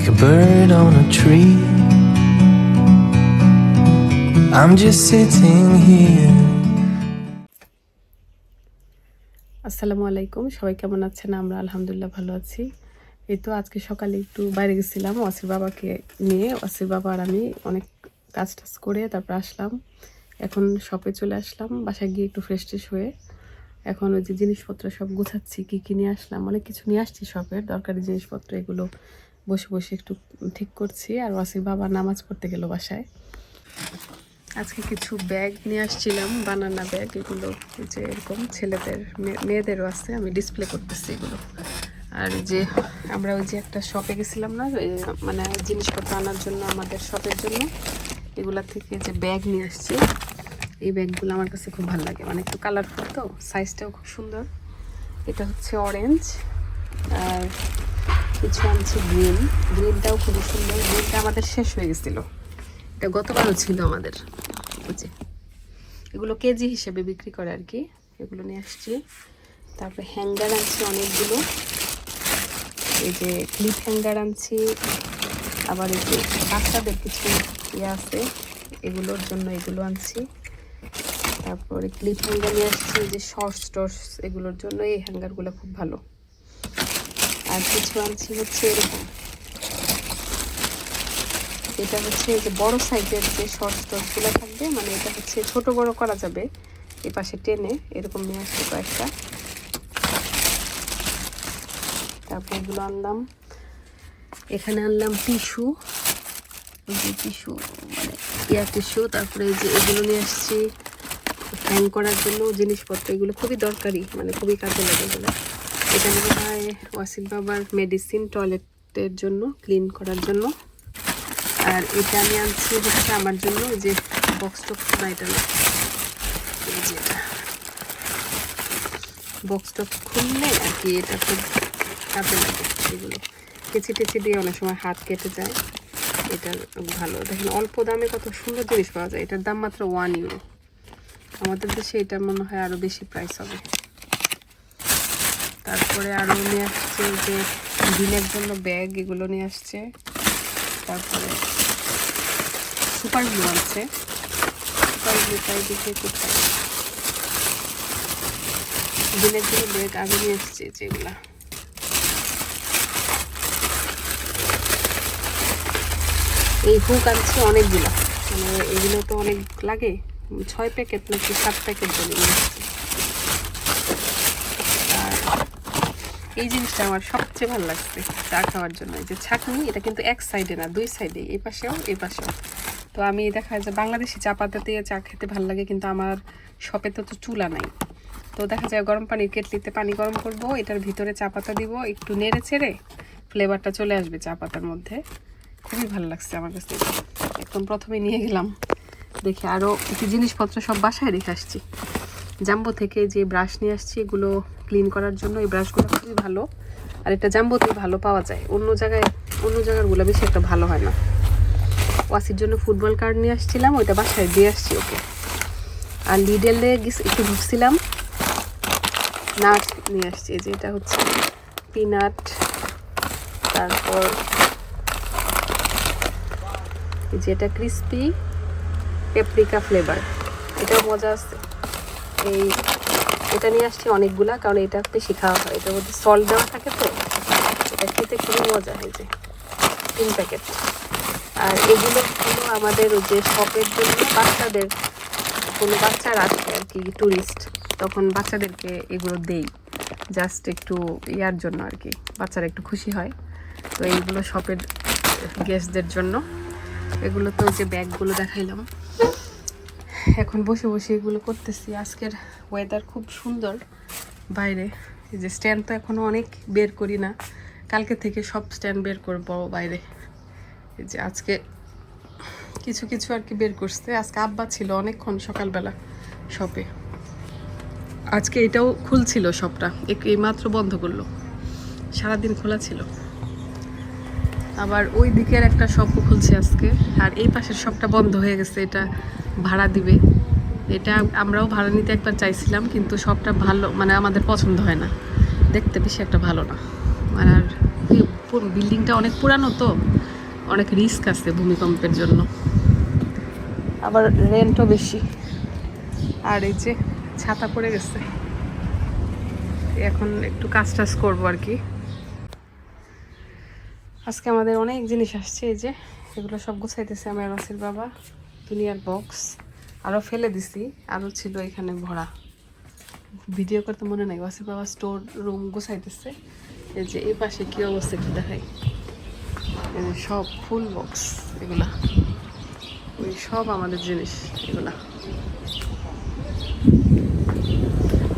like a bird on a tree. I'm just sitting here. আসসালামু আলাইকুম, সবাই কেমন আছেন? আমরা আলহামদুলিল্লাহ ভালো আছি। এই তো আজকে সকালে একটু বাইরে গেছিলাম, ওয়াসির বাবাকে নিয়ে। ওয়াসির বাবা আর আমি অনেক কাজ টাজ করে তারপর আসলাম। এখন শপে চলে আসলাম, বাসায় গিয়ে একটু ফ্রেশ ট্রেশ হয়ে। এখন ওই যে জিনিসপত্র সব গুছাচ্ছি, কী কী নিয়ে আসলাম? অনেক কিছু নিয়ে আসছি শপের দরকারি জিনিসপত্র এগুলো বসে বসে একটু ঠিক করছি আর ওয়াসির বাবা নামাজ পড়তে গেল বাসায়। আজকে কিছু ব্যাগ নিয়ে আসছিলাম, বানানা ব্যাগ, এগুলো যে এরকম ছেলেদের মেয়ে- মেয়েদেরও আছে, আমি ডিসপ্লে করতেছি এগুলো। আর যে আমরা ওই যে একটা শপে গেছিলাম না মানে জিনিসপত্র আনার জন্য আমাদের শপের জন্য, এগুলা থেকে যে ব্যাগ নিয়ে আসছি, এই ব্যাগগুলো আমার কাছে খুব ভালো লাগে। মানে একটু কালারফুল তো সাইজটাও খুব সুন্দর। এটা হচ্ছে অরেঞ্জ আর কিছু আনছি গ্রিন গ্রিনটাও খুবই সুন্দর। গ্রিনটা আমাদের শেষ হয়ে গেছিল। এটা গতবারও ছিল আমাদের। যে এগুলো কেজি হিসেবে বিক্রি করে আর কি। এগুলো নিয়ে আসছি। তারপরে হ্যাঙ্গার আনছি অনেকগুলো। এই যে ক্লিপ হ্যাঙ্গার আনছি। আবার এই যে বাচ্চাদের কিছু ইয়ে আছে, এগুলোর জন্য এগুলো আনছি। তারপরে ক্লিপ হ্যাঙ্গার নিয়ে আসছি যে শর্টস টর্স এগুলোর জন্য এই হ্যাঙ্গারগুলো খুব ভালো। আর কিছু আনছি হচ্ছে এরকম। এটা হচ্ছে যে বড় সাইজের যে শর্ট স্টকগুলো থাকবে মানে এটা হচ্ছে ছোট বড় করা যাবে এই পাশে টেনে, এরকম নিয়ে আসছে কয়েকটা। তারপর এগুলো আনলাম। এখানে আনলাম টিস্যু যে টিস্যু মানে এয়ার টিস্যু তারপরে যে এগুলো নিয়ে আসছি। হ্যাং করার জন্য জিনিসপত্র, এগুলো খুবই দরকারি মানে খুবই কাজে লাগে এগুলো। এটা মনে হয় ওয়াসিম বাবার মেডিসিন টয়লেটের জন্য ক্লিন করার জন্য। আর এটা আমি আনছি হচ্ছে আমার জন্য যে বক্স টক্স না এটা এই যে এটা। বক্স টক্স খুললে আর কি এটা খুব কাজে লাগে এগুলো। কেচি টেচি দিয়ে অনেক সময় হাত কেটে যায়। এটা ভালো। দেখেন অল্প দামে কত সুন্দর জিনিস পাওয়া যায়। এটার দাম মাত্র ওয়ান ইউরো আমাদের দেশে এটা মনে হয় আরও বেশি প্রাইস হবে। তারপরে আরও নিয়ে আসছে যে দিনের জন্য ব্যাগ এগুলো নিয়ে আসছে। তারপরে সুপার গ্লু আছে সুপার গ্লুটা কোথায়? দিনের জন্য ব্যাগ আগে নিয়ে এসছে যেগুলা এই হুক আনছে অনেকগুলো। মানে এগুলো তো অনেক লাগে। ছয় প্যাকেট নাকি সাত প্যাকেট বলে নিয়ে এসছে আর এই জিনিসটা আমার সবচেয়ে ভালো লাগছে চা খাওয়ার জন্য। এই যে ছাঁকনি, এটা কিন্তু এক সাইডে না, দুই সাইডে এই পাশেও এই পাশেও। তো আমি দেখা যায় বাংলাদেশি চা পাতা দিয়ে চা খেতে ভালো লাগে, কিন্তু আমার শপে তো তো চুলা নাই। তো দেখা যায় গরম পানির কেটলিতে পানি গরম করব, এটার ভিতরে চা পাতা দিব, একটু নেড়ে ছেড়ে ফ্লেভারটা চলে আসবে চা পাতার মধ্যে। খুবই ভালো লাগছে আমার কাছে। একদম প্রথমে নিয়ে গেলাম, দেখে আরও কিছু জিনিসপত্র সব বাসায় রেখে আসছি। জাম্বো থেকে যে ব্রাশ নিয়ে আসছি, এগুলো ক্লিন করার জন্য। এই ব্রাশগুলো খুবই ভালো। আর এটা জাম্বোতে ভালো পাওয়া যায়। অন্য জায়গায়, অন্য জায়গারগুলো বেশি একটা ভালো হয় না। ওয়াসির জন্য ফুটবল কার্ড নিয়ে আসছিলাম, ওইটা বাসায় দিয়ে আসছি ওকে। আর লিডেলে একটু ঢুকছিলাম নাট নিয়ে আসছি যে এটা হচ্ছে পিনাট। তারপর এই যে এটা ক্রিস্পি পেপরিকা ফ্লেভার এটাও মজা আছে। এই, এটা নিয়ে আসছি অনেকগুলা, কারণ এটা বেশি হয়। এটার মধ্যে সল্ট দেওয়া থাকে তো, এটা খেতে খুবই মজা হয় যে, তিন প্যাকেট আর এগুলো হলো আমাদের ওই যে শপের জন্য বাচ্চাদের, কোনো বাচ্চারা আসে আর কি ট্যুরিস্ট তখন বাচ্চাদেরকে এগুলো দেই। জাস্ট একটু ইয়ার জন্য আর কি, বাচ্চারা একটু খুশি হয়। তো এইগুলো শপের গেস্টদের জন্য। এগুলো তো যে ব্যাগগুলো দেখাইলাম। এখন বসে বসে এগুলো করতেছি। আজকের ওয়েদার খুব সুন্দর বাইরে। এই যে স্ট্যান্ড তো এখনও অনেক বের করি না। কালকে থেকে সব স্ট্যান্ড বের করব বাইরে। এই যে আজকে কিছু কিছু আর কি বের করছে। আজকে আব্বা ছিল অনেকক্ষণ সকালবেলা শপে আজকে এটাও খুলছিল শপটা এই মাত্র বন্ধ করল। সারাদিন খোলা ছিল। আবার ওই দিকের একটা শপও খুলছে আজকে। আর এই পাশের শপটা বন্ধ হয়ে গেছে। এটা ভাড়া দিবে। এটা আমরাও ভাড়া নিতে একবার চাইছিলাম কিন্তু সবটা ভালো মানে আমাদের পছন্দ হয় না। দেখতে বেশি একটা ভালো না। আর বিল্ডিংটা অনেক পুরানো তো অনেক রিস্ক আছে ভূমিকম্পের জন্য। আবার রেন্টও বেশি। আর এই যে ছাতা পড়ে গেছে। এখন একটু কাজ টাজ করব আর কি। আজকে আমাদের অনেক জিনিস আসছে এই যে এগুলো সব গুছাইতেছে আমার বাবা। দুনিয়ার বক্স। আরও ফেলে দিছি। আরও ছিল এখানে ভরা। ভিডিও করতে মনে নাই। ওয়াসির বাবা স্টোর রুম গুছাইতেছে। এই যে এই পাশে কি অবস্থা একটু দেখাই। সব ফুল বক্স এগুলা। ওই সব আমাদের জিনিস এগুলা।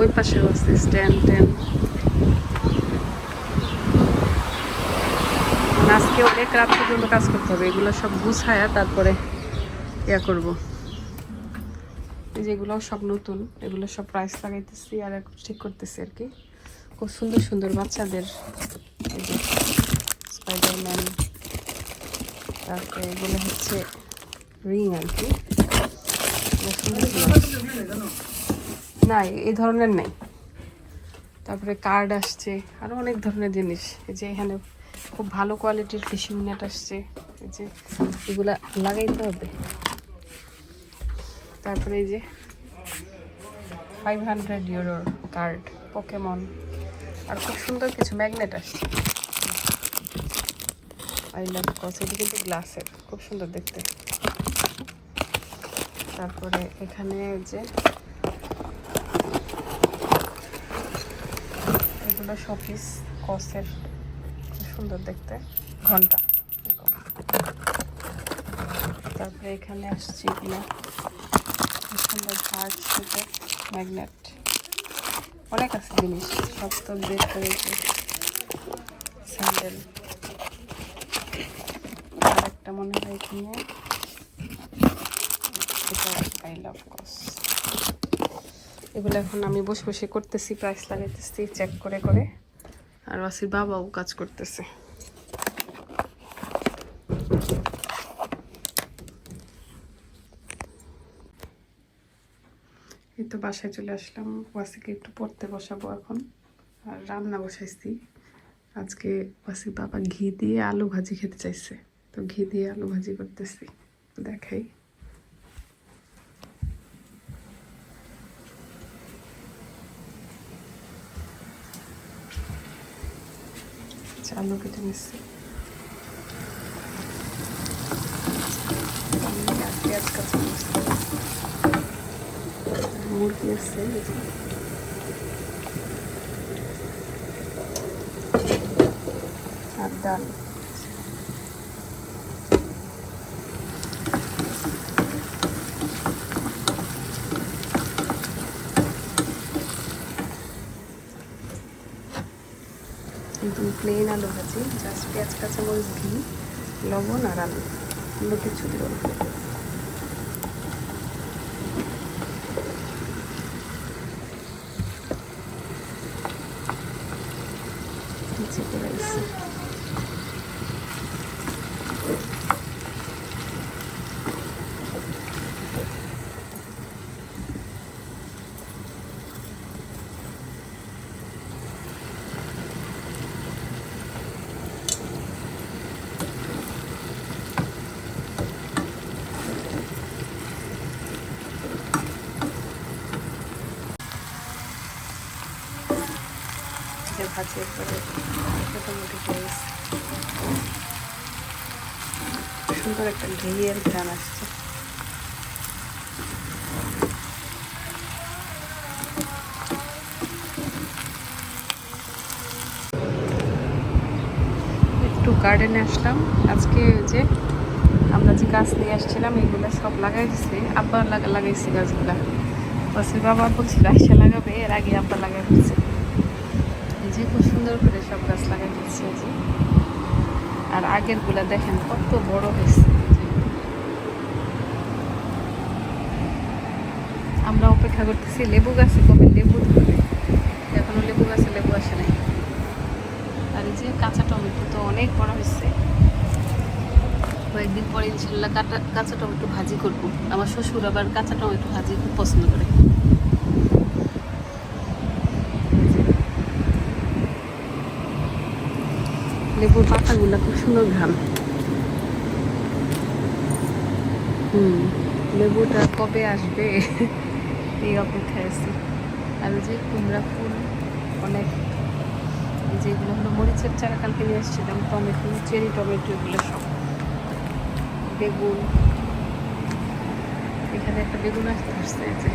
ওই পাশে আছে স্ট্যান্ড ট্যান্ড আজকে অনেক রাত পর্যন্ত কাজ করতে হবে। এগুলো সব গুছায়া তারপরে ইয়া করব। এই যে সব নতুন, এগুলো সব প্রাইস লাগাইতেছি আর ঠিক করতেছি আর কি। খুব সুন্দর সুন্দর বাচ্চাদের এই যে স্পাইডারম্যান তারপরে এগুলো হচ্ছে রিং আর কি। না এই ধরনের নেই। তারপরে কার্ড আসছে আরও অনেক ধরনের জিনিস। এই যে এখানে খুব ভালো কোয়ালিটির ফিশিং নেট আসছে। এই যে এগুলা লাগাইতে হবে। তারপরে এই যে ফাইভ হান্ড্রেড ইউরোর কার্ড পোকেমন আর খুব সুন্দর কিছু ম্যাগনেট আসছে। আই লাভ কস এটি কিন্তু গ্লাসের খুব সুন্দর দেখতে। তারপরে এখানে যে এগুলো শপিস কসের খুব সুন্দর দেখতে, ঘণ্টা। তারপরে এখানে আসছে খুব সুন্দর হার্ট শেপের ম্যাগনেট অনেক আছে জিনিস, সব তো বের করেছে স্যান্ডেল আর একটা মনে হয় এখানে, এটা আই লাভ কস এগুলো এখন আমি বসে বসে করতেছি প্রাইস লাগাইতেছি চেক করে করে। আর ওয়াসির বাবাও কাজ করতেছে। তো বাসায় চলে আসলাম। ওয়াসিকে একটু পড়তে বসাবো এখন। আর রান্না বসাইছি। আজকে ওয়াসির বাবা ঘি দিয়ে আলু ভাজি খেতে চাইছে। তো ঘি দিয়ে আলু ভাজি করতেছি। দেখাই। আচ্ছা, আলু কেটে নিচ্ছি আর পেঁয়াজ কাঁচা মশলা মুরগি আছে। আর ডাল। একদম প্লেন আলু ভাজি জাস্ট পেঁয়াজ, কাঁচামরিচ, ঘি, লবণ আর আলু। কিছু দিব না নিচে পড়ে গেছে যে ভাজি একবারে মোটামুটি হয়ে গেছে সুন্দর একটা ঘিয়ের ঘ্রাণ আসছে। একটু গার্ডেনে আসলাম। আজকে যে আমরা যে গাছ নিয়ে আসছিলাম, এগুলো সব লাগাই দিছে। আব্বা লাগা লাগাইছে গাছগুলা। বাবা বলছিল আইসা লাগাবে, এর আগে আব্বা লাগাই দিচ্ছে যে খুব সুন্দর করে সব গাছ লাগাই দিচ্ছে যে। আর আগেরগুলা দেখেন কত বড় হয়েছে। আমরা অপেক্ষা করতেছি লেবু গাছে কবে লেবু ধরবে। এখনও লেবু গাছে লেবু আসে নাই। আর এই যে কাঁচা টমেটো তো অনেক বড় হয়েছে। কয়েকদিন পরে ইনশাল্লাহ কাঁচা টমেটো ভাজি করব। আমার শ্বশুর আবার কাঁচা টমেটো ভাজি খুব পছন্দ করে। লেবুর পাতাগুলো খুব সুন্দর ঘ্রাণ। হুম, লেবুটা কবে আসবে? এই অপেক্ষায় আছি। আর যে কুমড়া ফুল, অনেক যেগুলো হলো মরিচের চারা কালকে নিয়ে এসেছিলাম, টমেটো, চেরি টমেটো এগুলো সব। বেগুন, এখানে একটা বেগুন আসতে এই যে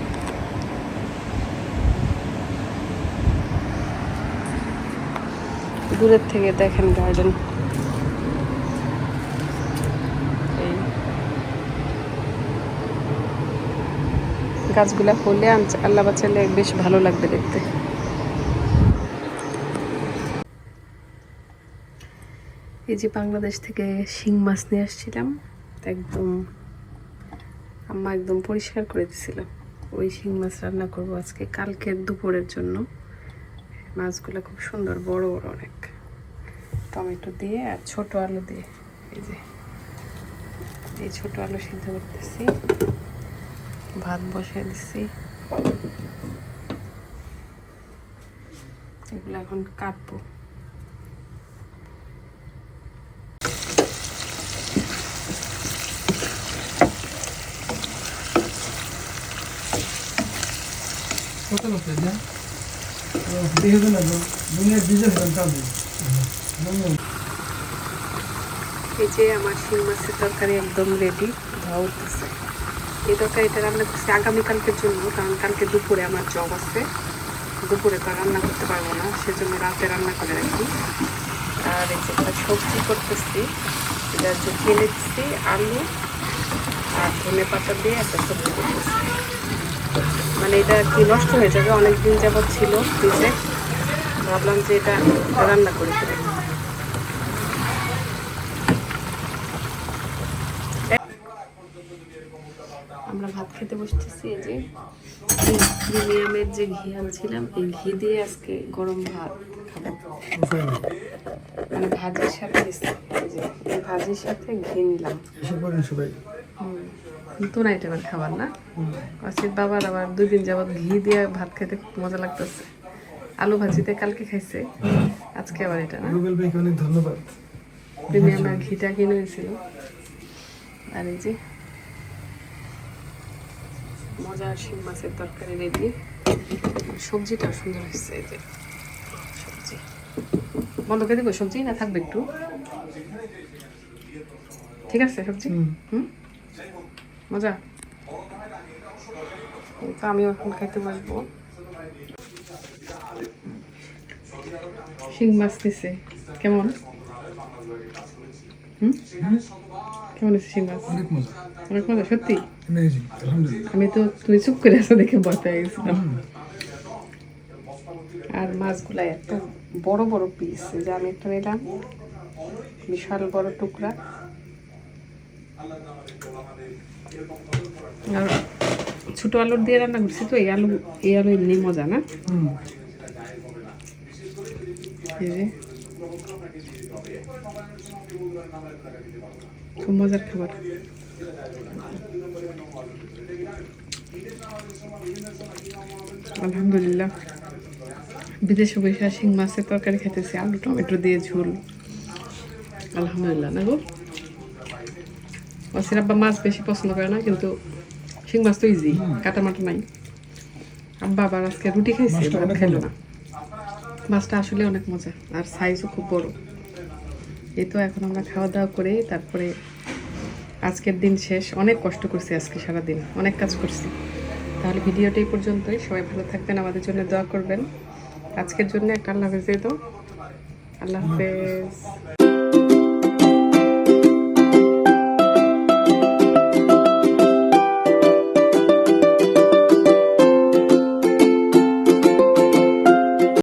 দূরের থেকে দেখেন গার্ডেন গাছগুলা হলে আনছে, আল্লাহ বাঁচালে বেশ ভালো লাগবে দেখতে। এই যে বাংলাদেশ থেকে শিং মাছ নিয়ে আসছিলাম একদম আম্মা একদম পরিষ্কার করে দিছিল, ওই শিং মাছ রান্না করব আজকে, কালকের দুপুরের জন্য। মাছগুলো খুব সুন্দর, বড় বড় অনেক। টমেটো দিয়ে আর ছোট আলু দিয়ে। এই যে, এই ছোট আলু সিদ্ধ করতেছি। ভাত বসিয়ে দিচ্ছি এগুলো এখন কাটবো। কত লোক দুনিয়ার দাম কাটবে এই যে আমার শিং মাছের তরকারি একদম রেডি ধোয়া উঠতেছে। এই তরকারিটা রান্না করছি আগামীকালকের জন্য, কারণ কালকে দুপুরে আমার জব আছে। দুপুরে তো রান্না করতে পারব না, সেজন্য রাতে রান্না করে রাখি। আর এই যে একটা সবজি করতেছি, এটা হচ্ছে কেলে দিচ্ছি আলু আর ধনে পাতা দিয়ে একটা সবজি করতেছি। মানে এটা কি নষ্ট হয়ে যাবে? অনেক দিন যাবৎ ছিল ফ্রিজে। ভাবলাম যে এটা রান্না করে ফেলে আমরা ভাত খেতে বসতেছি এই যে। প্রিমিয়ামের যে ঘি আনছিলাম এই ঘি দিয়ে আজকে গরম ভাত খাব। মানে ভাজির সাথে ভাজির সাথে ঘি নিলাম। নতুন আইটেমের খাবার না? অসিত বাবার আবার দুই দিন যাবত ঘি দিয়ে ভাত খেতে খুব মজা লাগতেছে। আলু ভাজিতে কালকে খাইছে। আজকে আবার এটা না? ধন্যবাদ। প্রিমিয়ামের ঘিটা কিনে হয়েছিল আর এই যে মজার শিং মাছের তরকারি রেডি সবজিটা সুন্দর হয়েছে এই যে। সবজি। বন্ধ করে দেবো সবজি না থাকবে একটু? ঠিক আছে সবজি? হুম। মজা? তো আমিও এখন খাইতে বসবো। শিং মাছ দিছে। কেমন? হুম? কেমন হয়েছে শিং মাছ? অনেক মজা। অনেক মজা সত্যি? আমি তো তুমি চুপ করে আছো দেখে ভয় পেয়ে গেছিলাম। আর মাছগুলা এত বড় বড় পিস যে আমি একটা নিলাম। বিশাল বড় টুকরা। আর ছোট আলুর দিয়ে রান্না করছি তো এই আলু এই আলু এমনি মজা না? খুব মজার খাবার। আলহামদুলিল্লাহ। বিদেশে বসে শিং মাছের তরকারি খেতেছি আলু টমেটো দিয়ে ঝোল। আলহামদুলিল্লাহ না গো? ওয়াসির আব্বা মাছ বেশি পছন্দ করে না কিন্তু শিং মাছ তো ইজি কাটা মাটা নাই। আব্বা আবার আজকে রুটি খাইছে ভাত খাইলো না। মাছটা আসলে অনেক মজা আর সাইজও খুব বড়। এই তো এখন আমরা খাওয়া দাওয়া করে তারপরে আজকের দিন শেষ। অনেক কষ্ট করছি আজকে সারাদিন অনেক কাজ করছি। তাহলে ভিডিওটা এই পর্যন্তই। সবাই ভালো থাকবেন, আমাদের জন্য দোয়া করবেন। আজকের জন্য একটা আল্লাহ হাফেজ দিয়ে দাও। আল্লাহ হাফেজ।